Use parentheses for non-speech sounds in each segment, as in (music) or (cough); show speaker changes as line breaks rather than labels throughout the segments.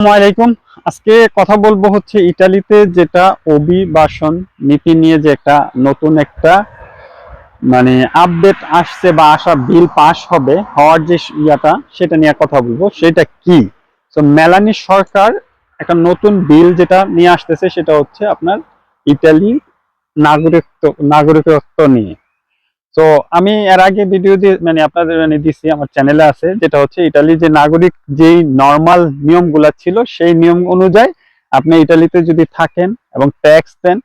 আসসালামাইকুম আজকে কথা বলব হচ্ছে ইটালিতে যেটা অভিবাসন নীতি নিয়ে যে একটা নতুন একটা মানে আপডেট আসছে বা আসা বিল পাস হবে, হওয়ার যে ইয়াটা, সেটা নিয়ে কথা বলব। সেটা কি? তো মেলানি সরকার একটা নতুন বিল যেটা নিয়ে আসতেছে, সেটা হচ্ছে আপনার ইটালি নাগরিকত্ব নাগরিকত্ব নিয়ে। তো আমি এর আগে ভিডিও দিয়ে মানে আপনাদের মানে দিছি, আমার চ্যানেলে আছে, যেটা হচ্ছে ইটালি যে নাগরিক যেই নর্মাল নিয়মগুলা ছিল, সেই নিয়ম অনুযায়ী আপনি ইটালিতে যদি থাকেন এবং ট্যাক্স দেন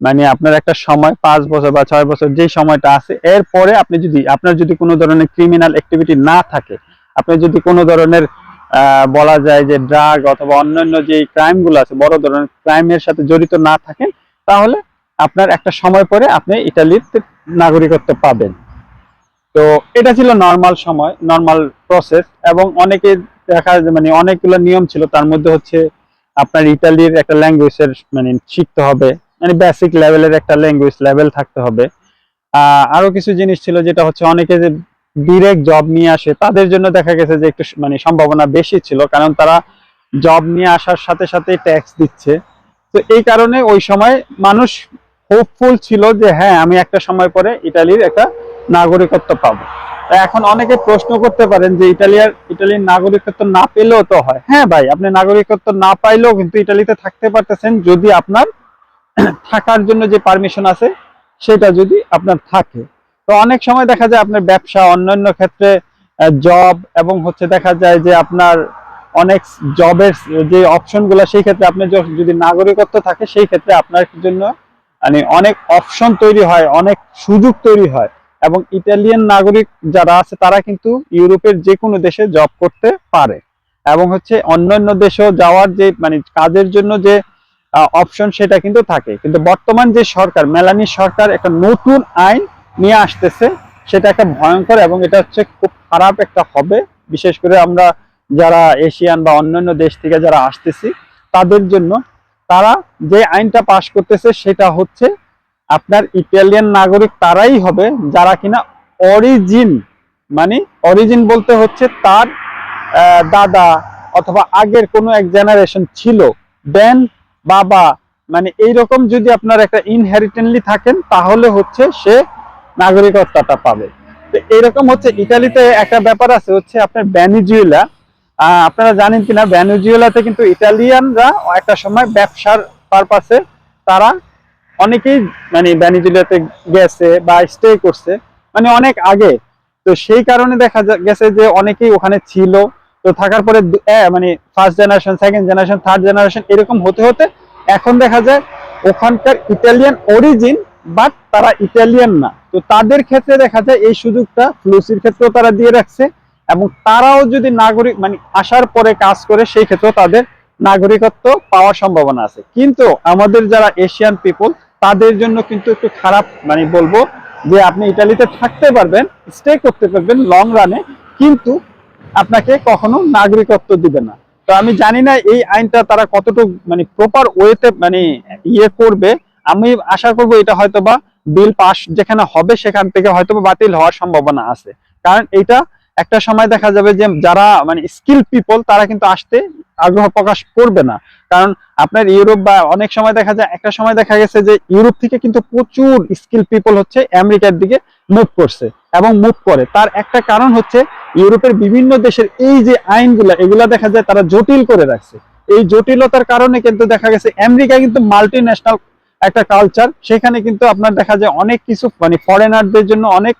মানে আপনার একটা সময়, পাঁচ বছর বা ছয় বছর যে সময়টা আছে, এরপরে আপনি যদি, আপনার যদি কোনো ধরনের ক্রিমিনাল অ্যাক্টিভিটি না থাকে, আপনি যদি কোনো ধরনের বলা যায় যে ড্রাগ অথবা অন্যান্য যে ক্রাইমগুলো আছে, বড় ধরনের ক্রাইমের সাথে জড়িত না থাকেন, তাহলে আপনার একটা সময় পরে আপনি ইটালিতে নাগরিকত্ব পাবেন। তো এটা ছিল নর্মাল সময় নর্মাল প্রসেস এবং অনেকে দেখা মানে অনেকগুলো নিয়ম ছিল, তার মধ্যে হচ্ছে আপনার ইটালির একটা ল্যাঙ্গুয়েজের মানে শিখতে হবে মানে বেসিক লেভেলের একটা ল্যাঙ্গুয়েজ লেভেল থাকতে হবে। আরও কিছু জিনিস ছিল যেটা হচ্ছে অনেকে যে ডিরেক্ট জব নিয়ে আসে, তাদের জন্য দেখা গেছে যে একটু মানে সম্ভাবনা বেশি ছিল, কারণ তারা জব নিয়ে আসার সাথে সাথে ট্যাক্স দিচ্ছে। তো এই কারণে ওই সময় মানুষ হোপফুল ছিল যে হ্যাঁ আমি একটা সময় পরে ইটালির একটা নাগরিকত্ব পাবো। এখন অনেকে প্রশ্ন করতে পারেন যে, ইটালিয়ার, ইটালির নাগরিকত্ব না পেলেও তো হয়। হ্যাঁ ভাই, আপনি নাগরিকত্ব না পাইলেও কিন্তু ইটালিতে থাকতে পারতেছেন যদি আপনার (clears throat) থাকার জন্য যে পারমিশন আছে, সেটা যদি আপনার থাকে। তো অনেক সময় দেখা যায় আপনার ব্যবসা, অন্যান্য ক্ষেত্রে জব এবং হচ্ছে দেখা যায় যে, আপনার অনেক জবের যে অপশনগুলো সেই ক্ষেত্রে আপনি যদি নাগরিকত্ব থাকে, সেই ক্ষেত্রে আপনার জন্য মানে অনেক অপশন তৈরি হয়, অনেক সুযোগ তৈরি হয়। এবং ইটালিয়ান নাগরিক যারা আছে, তারা কিন্তু ইউরোপের যে কোনো দেশে জব করতে পারে। এবং হচ্ছে অন্যান্য দেশেও যাওয়ার যে মানে কাজের জন্য যে অপশন সেটা কিন্তু থাকে। কিন্তু বর্তমান যে সরকার মেলানি সরকার একটা নতুন আইন নিয়ে আসতেছে। সেটা একটা ভয়ঙ্কর এবং এটা হচ্ছে খুব খারাপ একটা হবে। বিশেষ করে আমরা যারা এশিয়ান বা অন্যান্য দেশ থেকে যারা আসতেছি, তাদের জন্য তারা যে আইনটা পাশ করতেছে সেটা হচ্ছে আপনার ইটালিয়ান নাগরিক তারাই হবে যারা কিনা অরিজিন মানে অরিজিন বলতে হচ্ছে তার দাদা অথবা আগের কোনো এক জেনারেশন ছিল দেন বাবা মানে এইরকম যদি আপনার একটা ইনহেরিটেন্টলি থাকেন তাহলে হচ্ছে সে নাগরিকত্বটা পাবে। তো এইরকম হচ্ছে ইটালিতে একটা ব্যাপার আছে হচ্ছে আপনার ভ্যানিজুয়েলা আহ, আপনারা জানেন কিনা, ভ্যানুজুয়েলাতে কিন্তু ইটালিয়ানরা একটা সময় ব্যবসার পারপাসে তারা অনেকেই মানে ভ্যানুজুয়েলাতে গেছে বা স্টে করছে মানে অনেক আগে। তো সেই কারণে দেখা গেছে যে অনেকেই ওখানে ছিল। তো থাকার পরে মানে first generation second generation third generation এরকম হতে হতে এখন দেখা যায় ওখানকার ইটালিয়ান অরিজিন বাট তারা ইটালিয়ান না। তো তাদের ক্ষেত্রে দেখা যায় এই সুযোগটা ফ্লুসির ক্ষেত্রেও তারা দিয়ে রাখছে। এবং তারাও যদি নাগরিক মানে আসার পরে কাজ করে, সেই ক্ষেত্রেও তাদের নাগরিকত্ব পাওয়ার সম্ভাবনা আছে। কিন্তু আমাদের যারা এশিয়ান পিপল তাদের জন্য কিন্তু একটু খারাপ মানে বলব যে আপনি ইটালিতে থাকতে পারবেন স্টে করতে পারবেন লং রানে কিন্তু আপনাকে কখনো নাগরিকত্ব দিবে না। তো আমি জানি না এই আইনটা তারা কতটুকু মানে প্রপার ওয়েতে মানে ইয়ে করবে। আমি আশা করব এটা হয়তো বা বিল পাস যেখানে হবে সেখান থেকে হয়তো বাতিল হওয়ার সম্ভাবনা আছে। কারণ এটা একটা সময় দেখা যাবে যে যারা মানে স্কিল পিপল তারা কিন্তু আসতে আগ্রহ প্রকাশ করবে না। কারণ আপনার ইউরোপ বা অনেক সময় দেখা যায়, একটা সময় দেখা গেছে যে ইউরোপ থেকে কিন্তু প্রচুর স্কিল পিপল হচ্ছে আমেরিকার দিকে মুভ করছে এবং মুভ করে। তার একটা কারণ হচ্ছে ইউরোপের বিভিন্ন দেশের এই যে আইনগুলা, এগুলা দেখা যায় তারা জটিল করে রাখছে। এই জটিলতার কারণে কিন্তু দেখা গেছে আমেরিকা কিন্তু মাল্টি ন্যাশনাল একটা কালচার সেখানে কিন্তু আপনার দেখা যায় অনেক কিছু মানে ফরেনারদের জন্য অনেক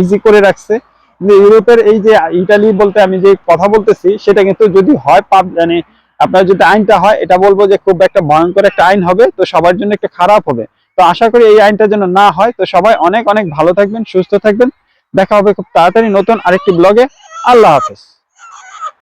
ইজি করে রাখছে। কিন্তু ইউরোপের এই যে ইটালি বলতে আমি যে কথা বলতেছি, সেটা কিন্তু যদি হয় পাব মানে আপনার যদি আইনটা হয়, এটা বলব যে খুব একটা ভয়ঙ্কর একটা আইন হবে, তো সবার জন্য একটা খারাপ হবে। তো আশা করি এই আইনটা যেন না হয়, তো সবাই অনেক অনেক ভালো থাকবেন, সুস্থ থাকবেন। দেখা হবে খুব তাড়াতাড়ি নতুন আরেকটি ব্লগে আল্লাহ হাফেজ।